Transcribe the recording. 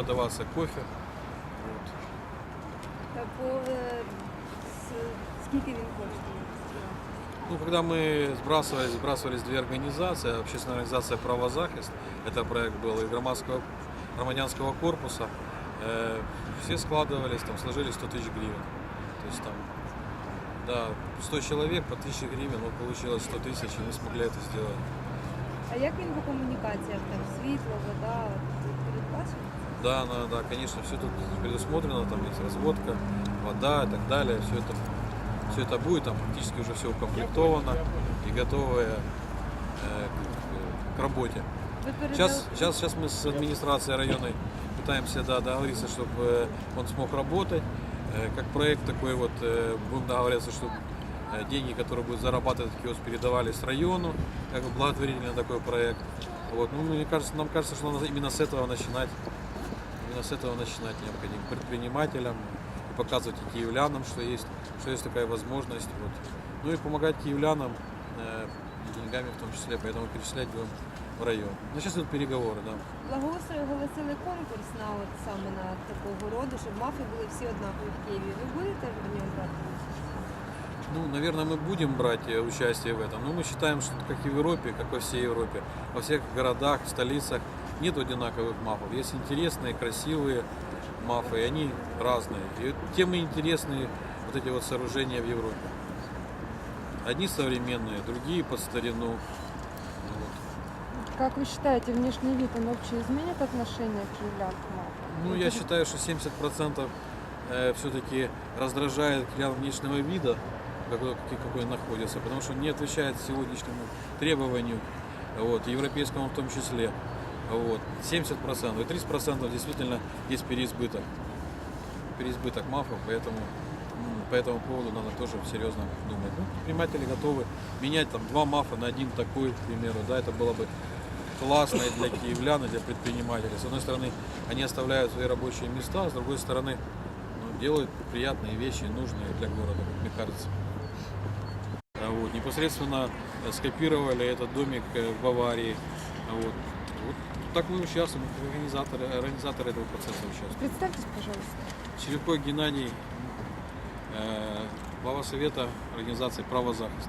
продавался кофе. Вот. Та по е, с- скільки він коштує? Ну, когда мы сбрасывались, сбрасывались две организации, общественная организация «Правозахист», это проект был и громадского, громадянского корпуса, э, все складывались, там сложили 100 тысяч гривен. То есть там, да, 100 человек по 1000 гривен, вот получилось 100 тысяч, и мы смогли это сделать. А як він по комунікаціям? Там світло, вода, от передбачено? Да, да, да, конечно, все тут предусмотрено, там есть разводка, вода и так далее, все это, все это будет, там практически уже все укомплектовано и готовое э, к, к работе. Сейчас, сейчас, сейчас мы с администрацией районной пытаемся да, договориться, чтобы он смог работать. Э, Как проект такой вот, э, будем договариваться, чтобы э, деньги, которые будут зарабатывать киоск, передавались району, как благотворительный такой проект. Вот. Ну, мне кажется, нам кажется, что надо именно с этого начинать. Именно с этого начинать необходимо предпринимателям и показывать и киевлянам, что есть, что есть такая возможность. Вот. Ну и помогать киевлянам э, деньгами в том числе, поэтому перечислять будем в район. Ну, сейчас идут переговоры, да. Благоустрій оголосили конкурс на от саме на такого роду, щоб мафи були всі однакові в Києві. Ви будете в ньому брати? участь? Ну, наверное, мы будем брать э, участие в этом, но мы считаем, что как и в Европе, как во всей Европе, во всех городах, столицах нет одинаковых мафов. Есть интересные, красивые мафы, и они разные. И тем и интересны вот эти вот сооружения в Европе. Одни современные, другие под старину. Вот. Как вы считаете, внешний вид, он вообще изменит отношение киевлян к мафии? Ну, я считаю, что 70% все-таки раздражает клян внешнего вида, какой, какой находится, потому что не отвечает сегодняшнему требованию, вот, европейскому в том числе. Вот, 70%, и 30% действительно есть переизбыток. Переизбыток мафов, поэтому по этому поводу надо тоже серьезно думать. Ну, предприниматели готовы менять там два мафа на один такой, к примеру, да, это было бы классно и для киевлян, и для предпринимателей. С одной стороны, они оставляют свои рабочие места, а с другой стороны, ну, делают приятные вещи, нужные для города, мне кажется. Вот, непосредственно э, скопировали этот домик э, в Баварии. А Вот. Вот так мы участвуем, организаторы, организаторы этого процесса участвуют. Представьтесь, пожалуйста. Черепкой Геннадий, э, глава совета организации «Правозахист».